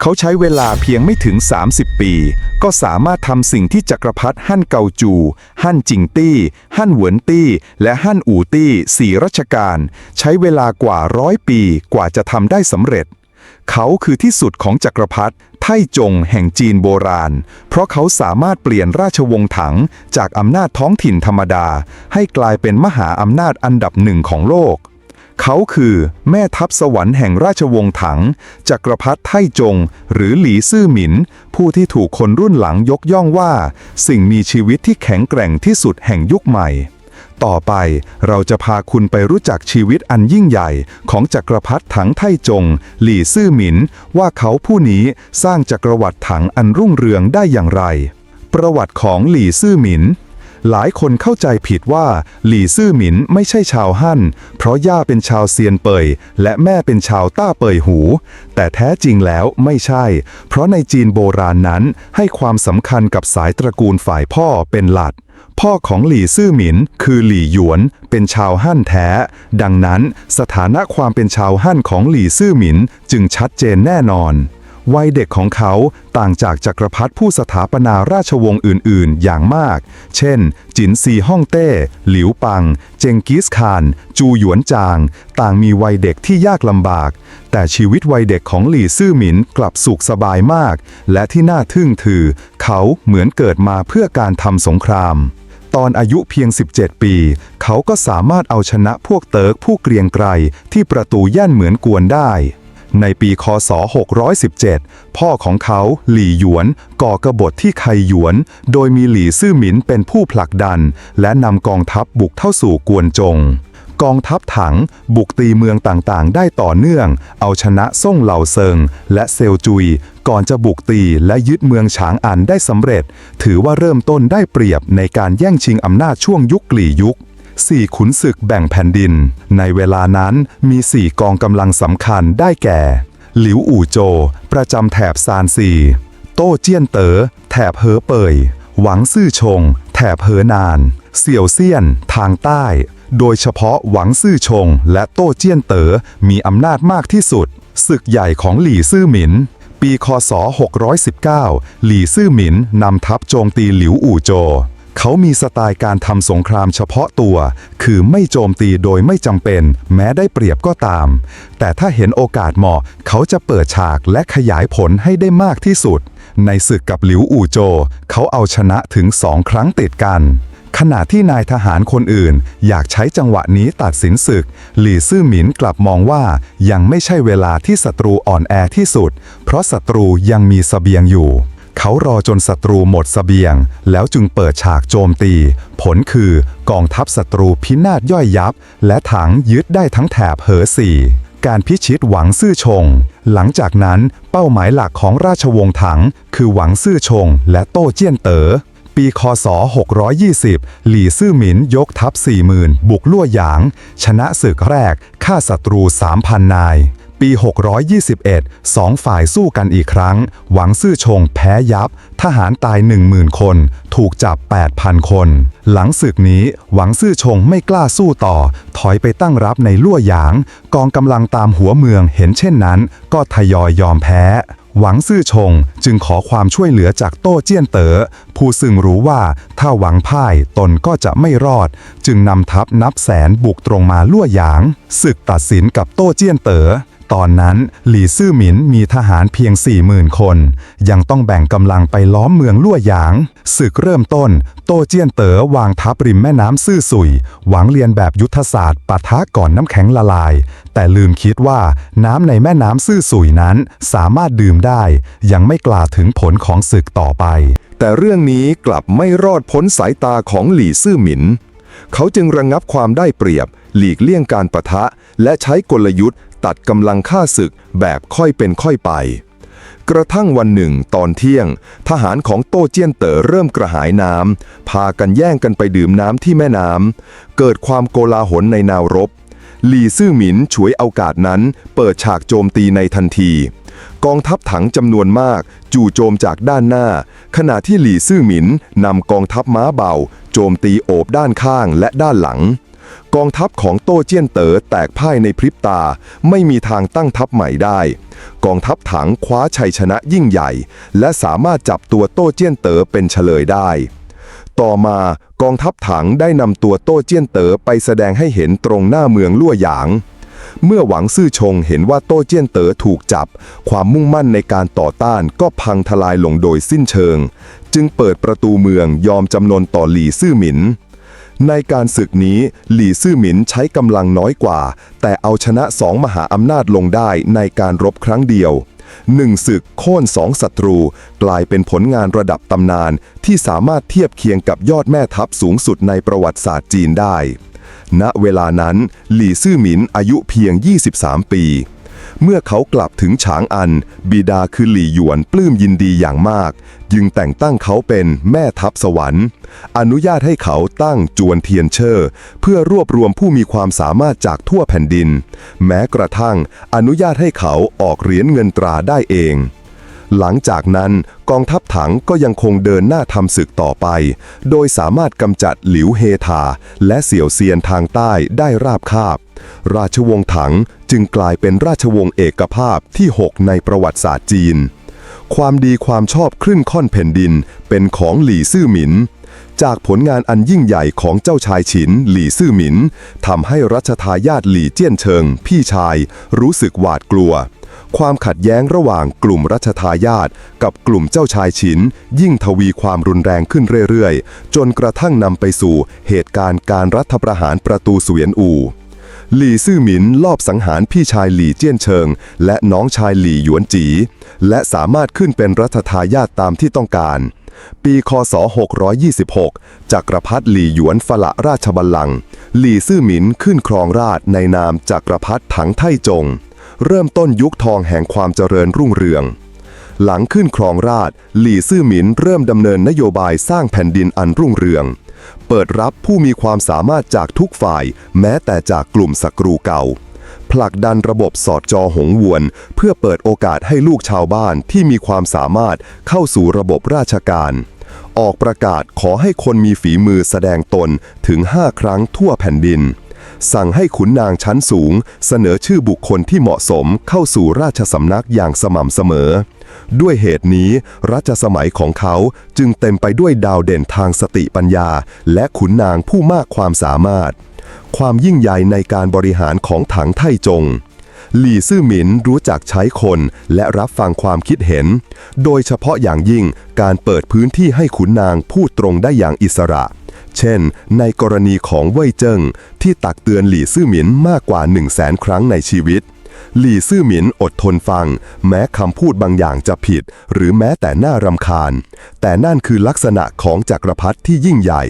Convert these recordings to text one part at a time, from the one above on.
เขาใช้เวลาเพียงไม่ถึง 30 ปี ก็สามารถทำสิ่งที่จักรพรรดิฮั่นเกาจู ฮั่นจิงตี้ ฮั่นเหวินตี้ และฮั่นอู่ตี้สี่รัชกาลใช้เวลากว่าร้อยปีกว่าจะทำได้สำเร็จ เขาคือที่สุดของจักรพรรดิไท่จงแห่งจีนโบราณ เพราะเขาสามารถเปลี่ยนราชวงศ์ถังจากอำนาจท้องถิ่นธรรมดา ให้กลายเป็นมหาอำนาจอันดับหนึ่งของโลก เขาคือแม่ทัพสวรรค์แห่งราชวงศ์ถัง จักรพรรดิไท่จง หรือหลีซื่อหมิน ผู้ที่ถูกคนรุ่นหลังยกย่องว่า สิ่งมีชีวิตที่แข็งแกร่งที่สุดแห่งยุคใหม่ ต่อไปเราจะพาคุณไปรู้จักชีวิตอันยิ่งใหญ่ ของจักรพรรดิถังไท่จง หลี่ซื่อหมิน ว่าเขาผู้นี้สร้างจักรวรรดิถังอันรุ่งเรืองได้อย่างไร ประวัติของหลี่ซื่อหมิน หลายคนเข้าใจผิดว่า หลี่ซื่อหมินไม่ใช่ชาวฮั่น เพราะย่าเป็นชาวเซียนเปย และแม่เป็นชาวต้าเปยหู แต่แท้จริงแล้วไม่ใช่ เพราะในจีนโบราณนั้นให้ความสำคัญกับสายตระกูลฝ่ายพ่อเป็นหลักพ่อของหลี่ซื่อหมินคือหลี่หยวน เป็นชาวฮั่นแท้ ดังนั้นสถานะความเป็นชาวฮั่นของหลี่ซื่อหมินจึงชัดเจนแน่นอน วัยเด็กของเขาต่างจากจักรพรรดิผู้สถาปนาราชวงศ์อื่น ๆ อย่างมาก เช่น จินซีฮ่องเต้ หลิวปัง เจงกิสคาน จูหยวนจาง ต่างมีวัยเด็กที่ยากลำบาก แต่ชีวิตวัยเด็กของหลี่ซื่อหมินกลับสุขสบายมาก และที่น่าทึ่งถือ เขาเหมือนเกิดมาเพื่อการทำสงครามตอนอายุเพียง 17 ปี เขาก็สามารถเอาชนะพวกเติร์กผู้เกรียงไกรที่ประตูย่านเหมือนกวนได้ ในปีคศ 617 พ่อของเขาหลี่หยวน ก่อกบฏที่ไคหยวน โดยมีหลี่ซื่อหมินเป็นผู้ผลักดัน และนำกองทัพบุกเข้าสู่กวนจง กองทัพถังบุกตีเมืองต่างๆ ได้ต่อเนื่อง เอาชนะซ่งเหล่าเซิง และเซลจุย ก่อนจะบุกตีและยึดเมืองฉางอันได้สำเร็จ ถือว่าเริ่มต้นได้เปรียบในการแย่งชิงอำนาจช่วงยุคกลี่ยุค สี่ขุนศึกแบ่งแผ่นดิน ในเวลานั้นมีสี่กองกำลังสำคัญได้แก่ หลิวอู่โจ ประจำแถบซานซีโต้เจี้ยนเตอ๋อแถบเหอเป่ยหวังซื่อชง แถบเหอนาน เสี่ยวเซียน ทางใต้ โดยเฉพาะหวังซื่อชง และโต้เจี้ยนเต๋อมีอำนาจมากที่สุด ศึกใหญ่ของหลี่ซื่อหมินปีคศ 619 หลี่ซื่อหมินนำทัพโจมตีหลิวอู่โจ เขามีสไตล์การทำสงครามเฉพาะตัว คือไม่โจมตีโดยไม่จำเป็น แม้ได้เปรียบก็ตาม แต่ถ้าเห็นโอกาสเหมาะ เขาจะเปิดฉากและขยายผลให้ได้มากที่สุด ในศึกกับหลิวอู่โจ เขาเอาชนะถึงสองครั้งติดกัน ขณะที่นายทหารคนอื่น อยากใช้จังหวะนี้ตัดสินศึก หลี่ซื่อหมินกลับมองว่ายังไม่ใช่เวลาที่ศัตรูอ่อนแอที่สุด เพราะศัตรูยังมีเสบียงอยู่ เขารอจนศัตรูหมดเสบียง แล้วจึงเปิดฉากโจมตี ผลคือกองทัพศัตรูพินาศย่อยยับ และถังยึดได้ทั้งแถบเหอสี่การพิชิตหวังซื่อชง หลังจากนั้นเป้าหมายหลักของราชวงศ์ถัง คือหวังซื่อชง และโต้เจี้ยนเตอ๋อ ปีคศ 620 หลี่ซื่อหมินยกทัพ40,000 บุกลั่วหยาง ชนะศึกแรกฆ่าศัตรู 3,000 นาย ปี 621 สองฝ่ายสู้กันอีกครั้ง หวังซื่อชงแพ้ยับ ทหารตาย 10,000 คน ถูกจับ 8,000 คน หลังศึกนี้หวังซื่อชงไม่กล้าสู้ต่อ ถอยไปตั้งรับในลั่วหยาง กองกำลังตามหัวเมืองเห็นเช่นนั้น ก็ทยอยยอมแพ้หวังซื่อชงจึงขอความช่วยเหลือจากโต้เจี้ยนเตอ๋อผู้ซึ่งรู้ว่าถ้าหวังพ่ายตนก็จะไม่รอด จึงนำทัพนับแสนบุกตรงมาลั่วหยาง ศึกตัดสินกับโต้เจี้ยนเต๋อ ตอนนั้นหลี่ซื่อหมินมีทหารเพียง 40,000 คน ยังต้องแบ่งกำลังไปล้อมเมืองลั่วหยาง ศึกเริ่มต้น โตเจี้ยนเต๋อวางทัพริมแม่น้ำซื่อสุย หวังเรียนแบบยุทธศาสตร์ปะทะก่อนน้ำแข็งละลาย แต่ลืมคิดว่าน้ำในแม่น้ำซื่อสุยนั้นสามารถดื่มได้ ยังไม่กล่าวถึงผลของศึกต่อไป แต่เรื่องนี้กลับไม่รอดพ้นสายตาของหลี่ซื่อหมินเขาจึงระงงับความได้เปรียบ หลีกเลี่ยงการประทะ และใช้กลยุทธ์ ตัดกำลังฆ่าศึกแบบค่อยเป็นค่อยไป กระทั่งวันหนึ่งตอนเที่ยง ทหารของโต้เจี้ยนเต๋อเริ่มกระหายน้ำพากันแย่งกันไปดื่มน้ำที่แม่น้ำเกิดความโกลาหลในแนวรบหลี่ซื่อหมินฉวยโอกาสนั้น เปิดฉากโจมตีในทันที กองทัพถังจำนวนมาก จู่โจมจากด้านหน้า ขณะที่หลี่ซื่อหมินนำกองทัพม้าเบา โจมตีโอบด้านข้างและด้านหลัง กองทัพของโต้เจี้ยนเต๋อแตกพ่ายในพริบตา ไม่มีทางตั้งทัพใหม่ได้ กองทัพถังคว้าชัยชนะยิ่งใหญ่ และสามารถจับตัวโต้เจี้ยนเต๋อเป็นเฉลยได้ ต่อมากองทัพถังได้นำตัวโต้เจี้ยนเต๋อไปแสดงให้เห็นตรงหน้าเมืองลั่วหยาง เมื่อหวังซื่อชงเห็นว่าโต้เจี้ยนเต๋อถูกจับ ความมุ่งมั่นในการต่อต้านก็พังทลายลงโดยสิ้นเชิง จึงเปิดประตูเมืองยอมจำนนต่อหลี่ซื่อหมิน ในการศึกนี้หลี่ซื่อหมินใช้กำลังน้อยกว่า แต่เอาชนะสองมหาอำนาจลงได้ในการรบครั้งเดียวหนึ่งศึกโค่นสองศัตรู กลายเป็นผลงานระดับตำนานที่สามารถเทียบเคียงกับยอดแม่ทัพสูงสุดในประวัติศาสตร์จีนได้ ณ เวลานั้น หลี่ซื่อหมินอายุเพียง 23 ปี เมื่อเขากลับถึงฉางอัน บิดาคือหลี่หยวนปลื้มยินดีอย่างมาก จึงแต่งตั้งเขาเป็นแม่ทัพสวรรค์ อนุญาตให้เขาตั้งจวนเทียนเชอร์ เพื่อรวบรวมผู้มีความสามารถจากทั่วแผ่นดิน แม้กระทั่งอนุญาตให้เขาออกเหรียญเงินตราได้เอง หลังจากนั้นกองทัพถังก็ยังคงเดินหน้าทำศึกต่อไป โดยสามารถกำจัดหลิวเฮทา และเสี่ยวเซียนทางใต้ได้ราบคาบ ราชวงศ์ถังจึงกลายเป็นราชวงศ์เอกภาพที่ 6 ในประวัติศาสตร์จีน ความดีความชอบครึ่งค่อนแผ่นดินเป็นของหลี่ซื่อหมินจากผลงานอันยิ่งใหญ่ของเจ้าชายฉิน หลี่ซื่อหมินทำให้รัชทายาทหลี่เจี้ยนเชิง พี่ชาย รู้สึกหวาดกลัว ความขัดแย้งระหว่างกลุ่มรัชทายาทกับกลุ่มเจ้าชายฉิน ยิ่งทวีความรุนแรงขึ้นเรื่อยๆ จนกระทั่งนำไปสู่เหตุการณ์การรัฐประหารประตูเสวียนอู่หลี่ซื่อหมินลอบสังหารพี่ชายหลี่เจี้ยนเชิง และน้องชายหลี่หยวนจี และสามารถขึ้นเป็นรัฐทายาทตามที่ต้องการ ปีคศ 626 จักรพรรดิหลี่หยวนฝละราชบัลลังก์หลี่ซื่อหมินขึ้นครองราชในนามจักรพรรดิถังไทจง เริ่มต้นยุคทองแห่งความเจริญรุ่งเรือง หลังขึ้นครองราชหลี่ซื่อหมินเริ่มดำเนินนโยบายสร้างแผ่นดินอันรุ่งเรือง เปิดรับผู้มีความสามารถจากทุกฝ่าย แม้แต่จากกลุ่มศัตรูเก่า ผลักดันระบบสอดจอหงวน เพื่อเปิดโอกาสให้ลูกชาวบ้านที่มีความสามารถเข้าสู่ระบบราชการออกประกาศขอให้คนมีฝีมือแสดงตนถึง 5 ครั้งทั่วแผ่นดิน สั่งให้ขุนนางชั้นสูง เสนอชื่อบุคคลที่เหมาะสมเข้าสู่ราชสำนักอย่างสม่ำเสมอ ด้วยเหตุนี้รัชสมัยของเขาจึงเต็มไปด้วยดาวเด่นทางสติปัญญา และขุนนางผู้มากความสามารถ ความยิ่งใหญ่ในการบริหารของถังไทจงหลี่ซื่อหมินรู้จักใช้คนและรับฟังความคิดเห็น โดยเฉพาะอย่างยิ่งการเปิดพื้นที่ให้ขุนนางพูดตรงได้อย่างอิสระ เช่น ในกรณีของเว่ยเจิ้งที่ตักเตือนหลี่ซื่อหมินมากกว่า 1 0 0 0 0แสนครั้งในชีวิต หลี่ซื่อหมินอดทนฟัง แม้คำพูดบางอย่างจะผิด หรือแม้แต่น่ารำคาญ แต่นั่นคือลักษณะของจักรพรรดิที่ยิ่งใหญ่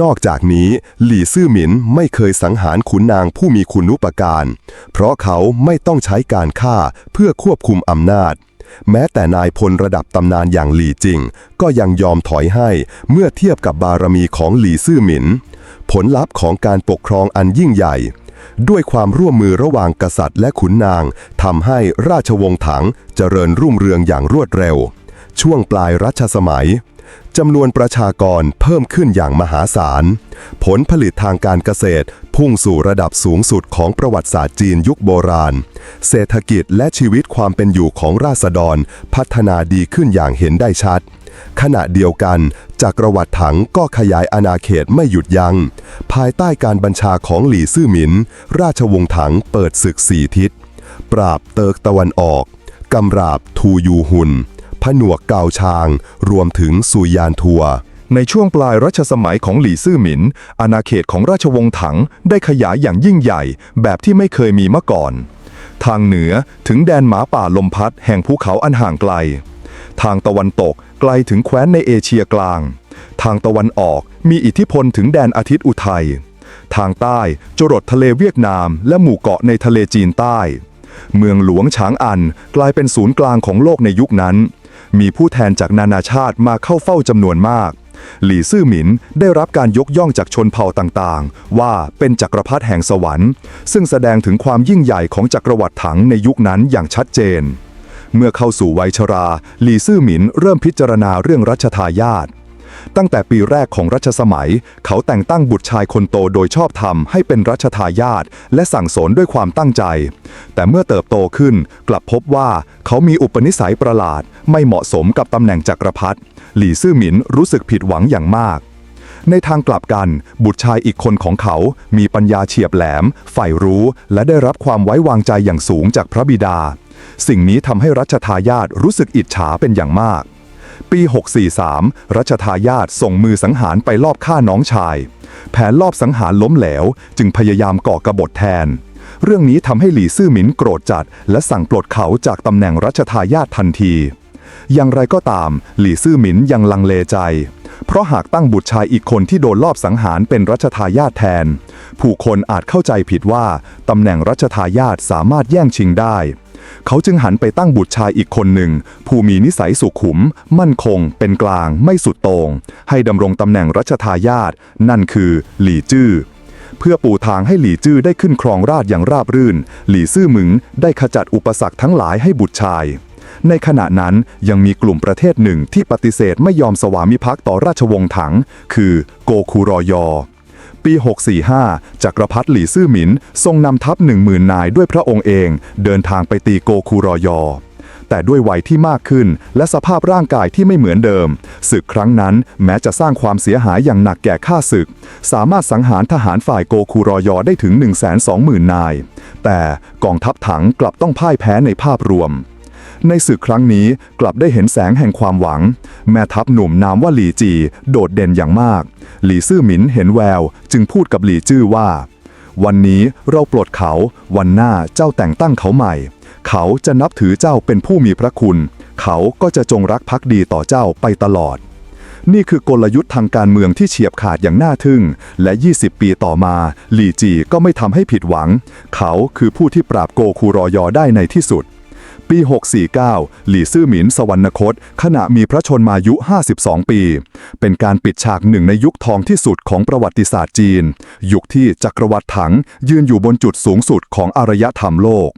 นอกจากนี้ หลี่ซื่อหมินไม่เคยสังหารขุนนางผู้มีคุณุปการ เพราะเขาไม่ต้องใช้การฆ่าเพื่อควบคุมอำนาจ แม้แต่นายพลระดับตำนานอย่างหลี่จิง ก็ยังยอมถอยให้เมื่อเทียบกับบารมีของหลี่ซื่อหมิน ผลลัพธ์ของการปกครองอันยิ่งใหญ่ ด้วยความร่วมมือระหว่างกษัตริย์และขุนนางทำให้ราชวงศ์ถังเจริญรุ่งเรืองอย่างรวดเร็ว ช่วงปลายรัชสมัย จำนวนประชากรเพิ่มขึ้นอย่างมหาศาล ผลผลิตทางการเกษตรพุ่งสู่ระดับสูงสุดของประวัติศาสตร์จีนยุคโบราณ เศรษฐกิจและชีวิตความเป็นอยู่ของราษฎรพัฒนาดีขึ้นอย่างเห็นได้ชัด ขณะเดียวกันจักรวรรดิถังก็ขยายอาณาเขตไม่หยุดยัง้ง ภายใต้การบัญชาของหลี่ซื่อหมิน ราชวงศ์ถังเปิดศึกสี่ทิศ ปราบเติกตะวันออกกำราบทูยูหุน ผนวกเกาชาง รวมถึงสุยานทัว ในช่วงปลายรัชสมัยของหลี่ซื่อหมิน อาณาเขตของราชวงศ์ถังได้ขยายอย่างยิ่งใหญ่ แบบที่ไม่เคยมีมาก่อน ทางเหนือถึงแดนหมาป่าลมพัดแห่งภูเขาอันห่างไกล ทางตะวันตกไกลถึงแคว้นในเอเชียกลาง ทางตะวันออกมีอิทธิพลถึงแดนอาทิตย์อุทัย ทางใต้จรดทะเลเวียดนาม และหมู่เกาะในทะเลจีนใต้เมืองหลวงฉางอันกลายเป็นศูนย์กลางของโลกในยุคนั้น มีผู้แทนจากนานาชาติมาเข้าเฝ้าจำนวนมาก หลี่ซื่อหมินได้รับการยกย่องจากชนเผ่าต่างๆ ว่าเป็นจักรพรรดิแห่งสวรรค์ ซึ่งแสดงถึงความยิ่งใหญ่ของจักรวรรดิถังในยุคนั้นอย่างชัดเจน เมื่อเข้าสู่วัยชรา หลี่ซื่อหมินเริ่มพิจารณาเรื่องรัชทายาท ตั้งแต่ปีแรกของรัชสมัย เขาแต่งตั้งบุตรชายคนโตโดยชอบธรรมให้เป็นรัชทายาทและสั่งสอนด้วยความตั้งใจ แต่เมื่อเติบโตขึ้นกลับพบว่าเขามีอุปนิสัยประหลาด ไม่เหมาะสมกับตำแหน่งจักรพรรดิหลี่ซื่อหมินรู้สึกผิดหวังอย่างมากในทางกลับกัน บุตรชายอีกคนของเขา มีปัญญาเฉียบแหลม ใฝ่รู้ และได้รับความไว้วางใจอย่างสูงจากพระบิดา สิ่งนี้ทำให้รัชทายาทรู้สึกอิจฉาเป็นอย่างมาก ปี 643 รัชทายาทส่งมือสังหารไปลอบฆ่าน้องชาย แผนลอบสังหารล้มเหลว จึงพยายามก่อกบฏแทน เรื่องนี้ทำให้หลี่ซื่อหมินโกรธจัด และสั่งปลดเขาจากตำแหน่งรัชทายาททันที อย่างไรก็ตาม หลี่ซื่อหมินยังลังเลใจ เพราะหากตั้งบุตรชายอีกคนที่โดนลอบสังหารเป็นรัชทายาทแทน ผู้คนอาจเข้าใจผิดว่าตำแหน่งรัชทายาทสามารถแย่งชิงได้ เขาจึงหันไปตั้งบุตรชายอีกคนหนึ่ง ผู้มีนิสัยสุขุม มั่นคง เป็นกลาง ไม่สุดโตง่งให้ดำรงตำแหน่งรัชทายาทนั่นคือหลี่จื้อเพื่อปูทางให้หลี่จื้อได้ขึ้นครองราชอย่างราบรื่น หลี่ซื่อหมึงได้ขจัดอุปสรรคทั้งหลายให้บุตรชาย ในขณะนั้นยังมีกลุ่มประเทศหนึ่งที่ปฏิเสธไม่ยอมสวามิภักดิ์ต่อราชวงศ์ถัง คือโกคูรอยอ ปี 645 จักรพรรดิหลี่ซื่อหมิน ทรงนำทัพ 10,000 นายด้วยพระองค์เอง เดินทางไปตีโกคูรอยอ แต่ด้วยวัยที่มากขึ้น และสภาพร่างกายที่ไม่เหมือนเดิม ศึกครั้งนั้นแม้จะสร้างความเสียหายอย่างหนักแก่ข้าศึก สามารถสังหารทหารฝ่ายโกคูรอยอได้ถึง 120,000 นาย แต่กองทัพถังกลับต้องพ่ายแพ้ในภาพรวม ในศึกครั้งนี้กลับได้เห็นแสงแห่งความหวัง แม่ทัพหนุ่มนามว่าหลีจี โดดเด่นอย่างมาก หลีซื่อหมินเห็นแวว จึงพูดกับหลีจื้อว่า วันนี้เราปลดเขา วันหน้าเจ้าแต่งตั้งเขาใหม่ เขาจะนับถือเจ้าเป็นผู้มีพระคุณ เขาก็จะจงรักภักดีต่อเจ้าไปตลอดนี่คือกลยุทธ์ทางการเมืองที่เฉียบขาดอย่างน่าทึ่ง และ 20 ปีต่อมา หลี่จีก็ไม่ทำให้ผิดหวัง เขาคือผู้ที่ปราบโกคูรอยอได้ในที่สุด ปี 649 หลี่ซื่อหมินสวรรคต ขณะมีพระชนมายุ 52 ปี เป็นการปิดฉากหนึ่งในยุคทองที่สุดของประวัติศาสตร์จีน ยุคที่จักรวรรดิถังยืนอยู่บนจุดสูงสุดของอารยธรรมโลก